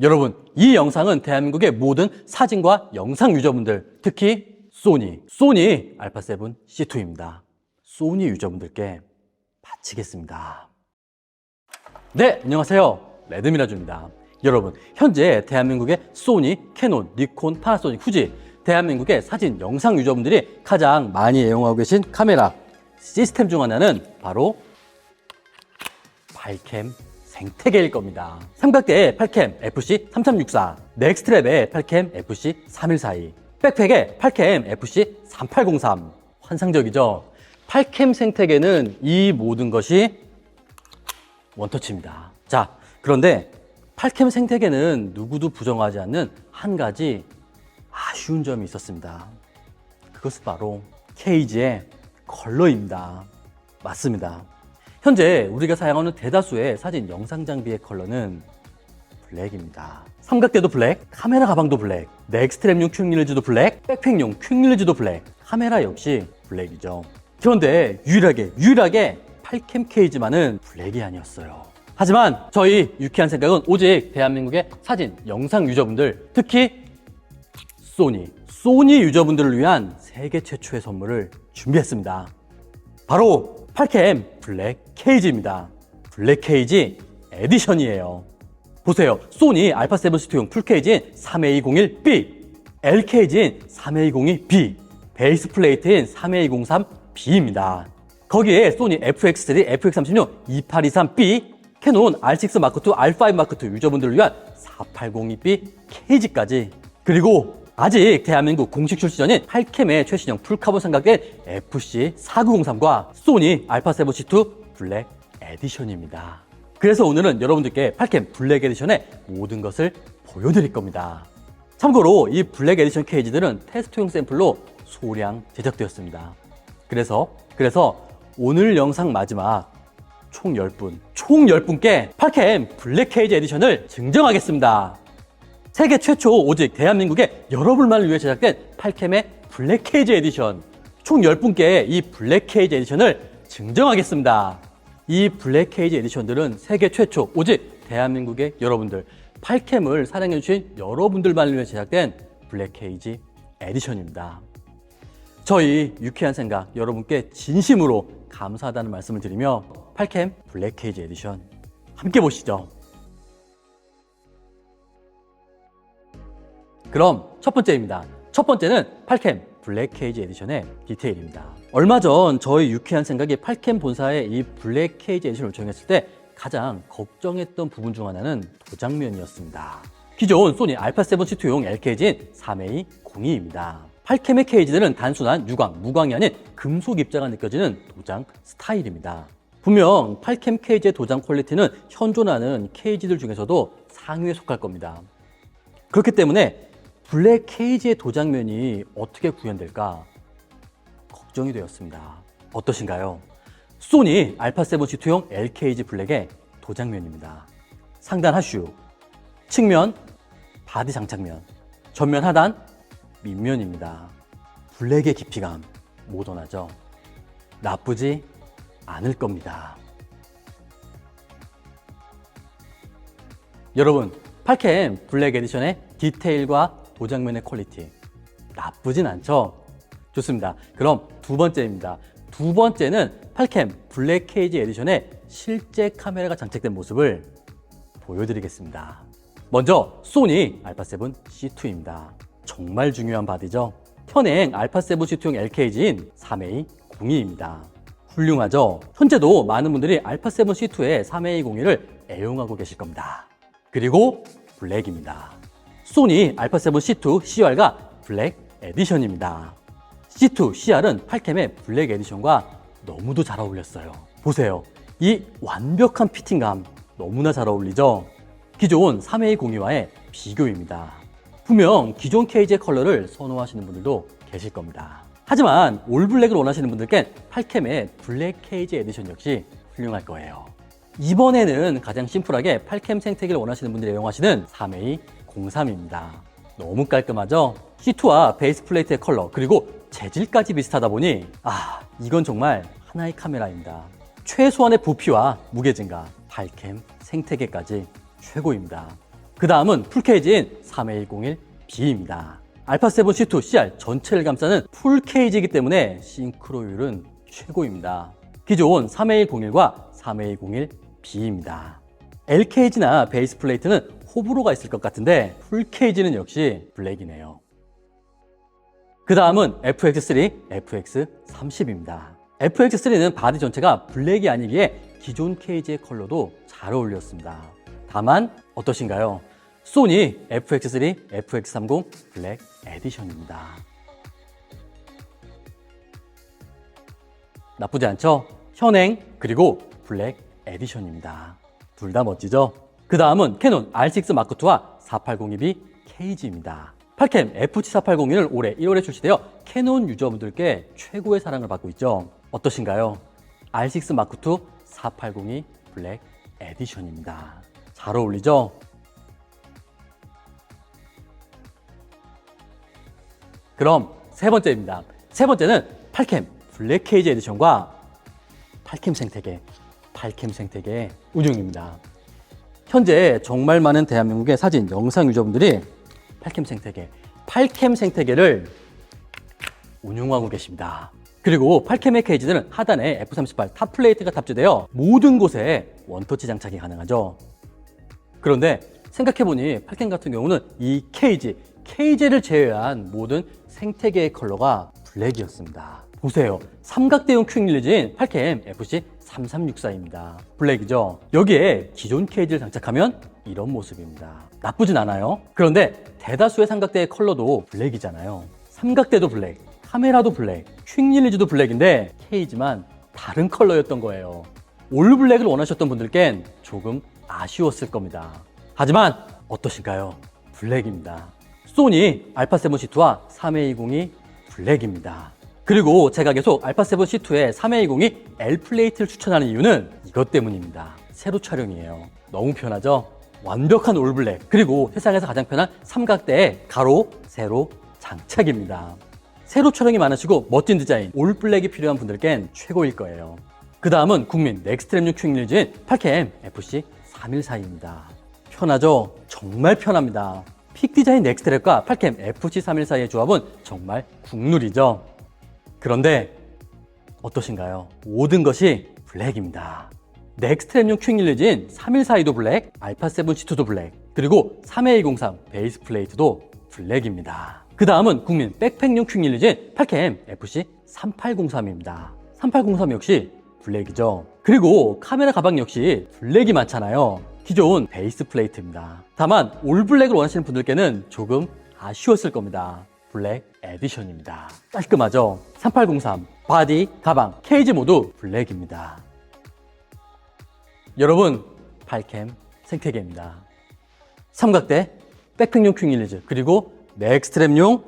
여러분, 이 영상은 대한민국의 모든 사진과 영상 유저분들, 특히 소니, 소니 알파7 C2입니다. 소니 유저분들께 바치겠습니다. 네, 안녕하세요. 레드미라주입니다. 여러분, 현재 대한민국의 소니, 캐논, 니콘, 파나소닉, 후지, 대한민국의 사진, 영상 유저분들이 가장 많이 애용하고 계신 카메라 시스템 중 하나는 바로 발캠 생태계일 겁니다. 삼각대의 팔캠 FC 3364, 넥스트랩의 팔캠 FC 3142, 백팩의 팔캠 FC 3803. 환상적이죠? 팔캠 생태계는 이 모든 것이 원터치입니다. 자, 그런데 팔캠 생태계는 누구도 부정하지 않는 한 가지 아쉬운 점이 있었습니다. 그것은 바로 케이지의 컬러입니다. 맞습니다. 현재 우리가 사용하는 대다수의 사진 영상 장비의 컬러는 블랙입니다. 삼각대도 블랙, 카메라 가방도 블랙, 넥스트랩용 퀵릴즈도 블랙, 백팩용 퀵릴즈도 블랙, 카메라 역시 블랙이죠. 그런데 유일하게 유일하게 팔캠 케이지만은 블랙이 아니었어요. 하지만 저희 유쾌한 생각은 오직 대한민국의 사진, 영상 유저분들, 특히 소니, 소니 유저분들을 위한 세계 최초의 선물을 준비했습니다. 바로 8캠 블랙 케이지입니다. 블랙 케이지 에디션이에요. 보세요. 소니 알파7 C2용 풀 케이지인 3201B, L 케이지인 3202B, 베이스 플레이트인 3203B입니다. 거기에 소니 FX3, FX36, 2823B, 캐논 R6 마크2, R5 마크2 유저분들을 위한 4802B 케이지까지 그리고 아직 대한민국 공식 출시 전인 8캠의 최신형 풀카본 삼각대 FC4903과 소니 알파7 C2 블랙 에디션입니다. 그래서 오늘은 여러분들께 8캠 블랙 에디션의 모든 것을 보여드릴 겁니다. 참고로 이 블랙 에디션 케이지들은 테스트용 샘플로 소량 제작되었습니다. 그래서 그래서 오늘 영상 마지막 총 10분, 총 10분께 8캠 블랙 케이지 에디션을 증정하겠습니다. 세계 최초 오직 대한민국의 여러분만을 위해 제작된 8캠의 블랙 케이지 에디션. 총 10분께 이 블랙 케이지 에디션을 증정하겠습니다. 이 블랙 케이지 에디션들은 세계 최초 오직 대한민국의 여러분들 8캠을 사랑해 주신 여러분들만을 위해 제작된 블랙 케이지 에디션입니다. 저희 유쾌한 생각 여러분께 진심으로 감사하다는 말씀을 드리며 8캠 블랙 케이지 에디션 함께 보시죠. 그럼 첫 번째입니다. 첫 번째는 8캠 블랙 케이지 에디션의 디테일입니다. 얼마 전 저희 유쾌한 생각이 8캠 본사에 이 블랙 케이지 에디션을 요청했을 때 가장 걱정했던 부분 중 하나는 도장면이었습니다. 기존 소니 알파7 C2용 LKG인 3A02입니다. 8캠의 케이지들은 단순한 유광, 무광이 아닌 금속 입자가 느껴지는 도장 스타일입니다. 분명 8캠 케이지의 도장 퀄리티는 현존하는 케이지들 중에서도 상위에 속할 겁니다. 그렇기 때문에 블랙 케이지의 도장면이 어떻게 구현될까 걱정이 되었습니다. 어떠신가요? 소니 알파7 G2용 LKG 블랙의 도장면입니다. 상단 하슈, 측면 바디 장착면, 전면 하단 밑면입니다. 블랙의 깊이감 모던하죠? 나쁘지 않을 겁니다. 여러분, 8캠 블랙 에디션의 디테일과 도장면의 퀄리티 나쁘진 않죠? 좋습니다. 그럼 두 번째입니다. 두 번째는 8캠 블랙 케이지 에디션의 실제 카메라가 장착된 모습을 보여드리겠습니다. 먼저 소니 알파7 C2입니다. 정말 중요한 바디죠. 현행 알파7 C2용 LKG인 3A02입니다. 훌륭하죠? 현재도 많은 분들이 알파7 C2의 3A02를 애용하고 계실 겁니다. 그리고 블랙입니다. 소니 알파7 C2 CR과 블랙 에디션입니다. C2 CR은 8캠의 블랙 에디션과 너무도 잘 어울렸어요. 보세요. 이 완벽한 피팅감 너무나 잘 어울리죠? 기존 3A02와의 비교입니다. 분명 기존 케이지의 컬러를 선호하시는 분들도 계실 겁니다. 하지만 올블랙을 원하시는 분들께 8캠의 블랙 케이지 에디션 역시 훌륭할 거예요. 이번에는 가장 심플하게 8캠 생태계를 원하시는 분들이 애용하시는 3A03입니다. 너무 깔끔하죠? C2와 베이스 플레이트의 컬러 그리고 재질까지 비슷하다 보니 아 이건 정말 하나의 카메라입니다. 최소한의 부피와 무게 증가 8캠 생태계까지 최고입니다. 그 다음은 풀케이지인 3A01B입니다. 알파7 C2 CR 전체를 감싸는 풀케이지이기 때문에 싱크로율은 최고입니다. 기존 3A01과 3A01B입니다. LKG나 베이스 플레이트는 호불호가 있을 것 같은데 풀케이지는 역시 블랙이네요. 그 다음은 FX3, FX30입니다. FX3는 바디 전체가 블랙이 아니기에 기존 케이지의 컬러도 잘 어울렸습니다. 다만 어떠신가요? 소니 FX3, FX30 블랙 에디션입니다. 나쁘지 않죠? 현행 그리고 블랙 에디션입니다. 둘 다 멋지죠? 그 다음은 캐논 R6 마크2와 4802B 케이지입니다. 8캠 FT4801을 올해 1월에 출시되어 캐논 유저분들께 최고의 사랑을 받고 있죠. 어떠신가요? R6 마크2 4802 블랙 에디션입니다. 잘 어울리죠? 그럼 세 번째입니다. 세 번째는 8캠 블랙 케이지 에디션과 8캠 생태계, 8캠 생태계 운용입니다. 현재 정말 많은 대한민국의 사진, 영상 유저분들이 8캠 생태계, 8캠 생태계를 운용하고 계십니다. 그리고 8캠의 케이지들은 하단에 F38 탑 플레이트가 탑재되어 모든 곳에 원터치 장착이 가능하죠. 그런데 생각해보니 8캠 같은 경우는 이 케이지, 케이지를 제외한 모든 생태계의 컬러가 블랙이었습니다. 보세요. 삼각대용 퀵 릴리즈인 8캠 FC 3364입니다. 블랙이죠. 여기에 기존 케이지를 장착하면 이런 모습입니다. 나쁘진 않아요. 그런데 대다수의 삼각대의 컬러도 블랙이잖아요. 삼각대도 블랙, 카메라도 블랙, 퀵 릴리즈도 블랙인데 케이지만 다른 컬러였던 거예요. 올 블랙을 원하셨던 분들께는 조금 아쉬웠을 겁니다. 하지만 어떠신가요? 블랙입니다. 소니 알파 7 C2와 3A20이 블랙입니다. 그리고 제가 계속 알파7 C2에 3A20이 L 플레이트를 추천하는 이유는 이것 때문입니다. 세로 촬영이에요. 너무 편하죠? 완벽한 올 블랙 그리고 세상에서 가장 편한 삼각대에 가로, 세로 장착입니다. 세로 촬영이 많으시고 멋진 디자인, 올 블랙이 필요한 분들께는 최고일 거예요. 그 다음은 국민 넥스트랩 6 퀵릴즈인 8캠 FC 314입니다. 편하죠? 정말 편합니다. 픽 디자인 넥스트랩과 8캠 FC 314의 조합은 정말 국룰이죠. 그런데 어떠신가요? 모든 것이 블랙입니다. 넥스트랩용 퀵릴리즈인 3142도 블랙, 알파7 C2도 블랙, 그리고 3A203 베이스 플레이트도 블랙입니다. 그 다음은 국민 백팩용 퀵릴리즈인 8캠 FC 3803입니다. 3803 역시 블랙이죠. 그리고 카메라 가방 역시 블랙이 많잖아요. 기존 베이스 플레이트입니다. 다만 올 블랙을 원하시는 분들께는 조금 아쉬웠을 겁니다. 블랙 에디션입니다. 깔끔하죠? 3803 바디, 가방, 케이지 모두 블랙입니다. 여러분 8캠 생태계입니다. 삼각대, 백팩용 퀵릴리즈 그리고 넥스트랩용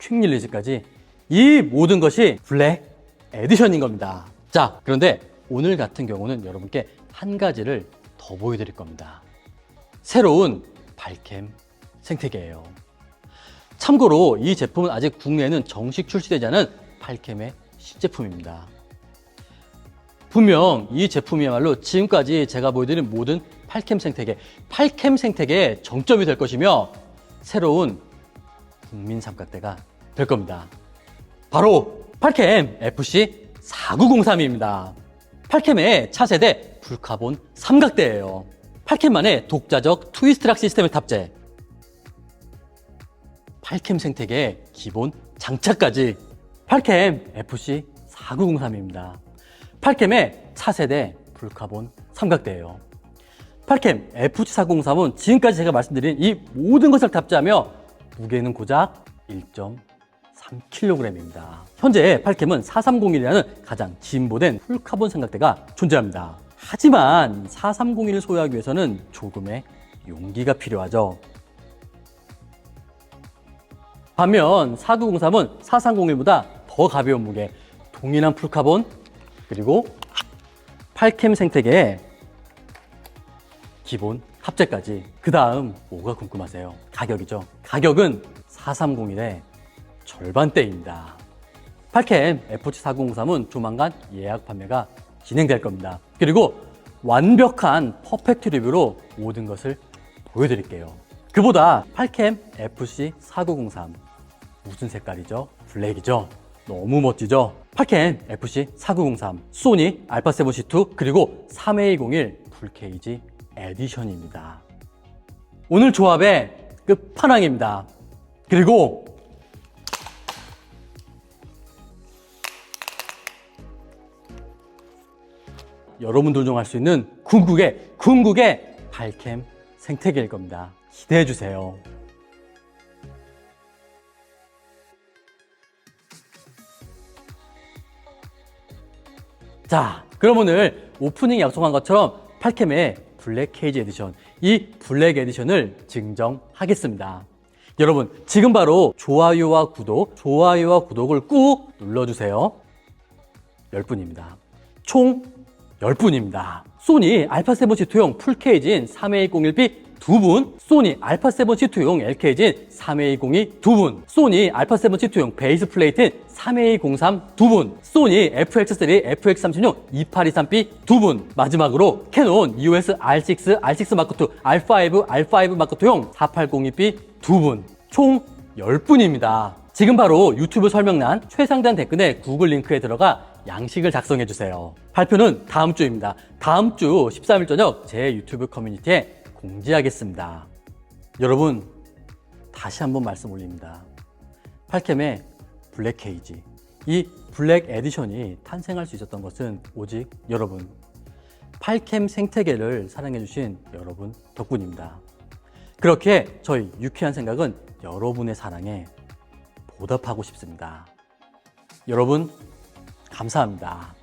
퀵릴리즈까지 이 모든 것이 블랙 에디션인 겁니다. 자, 그런데 오늘 같은 경우는 여러분께 한 가지를 더 보여드릴 겁니다. 새로운 발캠 생태계예요. 참고로 이 제품은 아직 국내에는 정식 출시되지 않은 팔캠의 신제품입니다. 분명 이 제품이야말로 지금까지 제가 보여드린 모든 8캠 생태계, 8캠 생태계의 정점이 될 것이며 새로운 국민 삼각대가 될 겁니다. 바로 8캠 FC 4903입니다. 8캠의 차세대 불카본 삼각대예요. 8캠만의 독자적 트위스트락 시스템을 탑재. 8캠 생태계 기본 장착까지 8캠 FC 4903입니다. 8캠의 차세대 불카본 삼각대예요. 8캠 FC 403은 지금까지 제가 말씀드린 이 모든 것을 탑재하며 무게는 고작 1.3kg입니다. 현재 8캠은 4301이라는 가장 진보된 풀카본 삼각대가 존재합니다. 하지만 4301을 소유하기 위해서는 조금의 용기가 필요하죠. 반면 4903은 4301보다 더 가벼운 무게, 동일한 풀카본, 그리고 8캠 생태계의 기본 합재까지. 그 다음 뭐가 궁금하세요? 가격이죠. 가격은 4301의 절반대입니다. 8캠 FH4003은 조만간 예약 판매가 진행될 겁니다. 그리고 완벽한 퍼펙트 리뷰로 모든 것을 보여드릴게요. 그보다 팔캠 FC4903 무슨 색깔이죠? 블랙이죠? 너무 멋지죠? 팔캠 FC4903 소니 알파7C2 그리고 3A01 풀케이지 에디션입니다. 오늘 조합의 끝판왕입니다. 그리고 여러분들 중할수 있는 궁극의 궁극의 발캠 생태계일 겁니다. 기대해 주세요. 자, 그럼 오늘 오프닝 약속한 것처럼 팔캠의 블랙 케이지 에디션, 이 블랙 에디션을 증정하겠습니다. 여러분, 지금 바로 좋아요와 구독, 좋아요와 구독을 꾹 눌러주세요. 10분입니다. 총 10분입니다. 소니 알파7C2용 풀 케이지인 3A01B 두 분, 소니 알파7C2용 LK진 3A02 두 분, 소니 알파7C2용 베이스 플레이트인 3A03 두 분, 소니 FX3, FX36 2823B 두 분, 마지막으로 캐논 EOS R6, R6 마크2, R5, R5 마크2용 4802B 두 분, 총 10분입니다. 지금 바로 유튜브 설명란 최상단 댓글에 구글 링크에 들어가 양식을 작성해 주세요. 발표는 다음 주입니다. 다음 주 13일 저녁 제 유튜브 커뮤니티에 공지하겠습니다. 여러분, 다시 한번 말씀 올립니다. 팔캠의 블랙 케이지. 이 블랙 에디션이 탄생할 수 있었던 것은 오직 여러분, 팔캠 생태계를 사랑해주신 여러분 덕분입니다. 그렇게 저희 유쾌한 생각은 여러분의 사랑에 보답하고 싶습니다. 여러분, 감사합니다.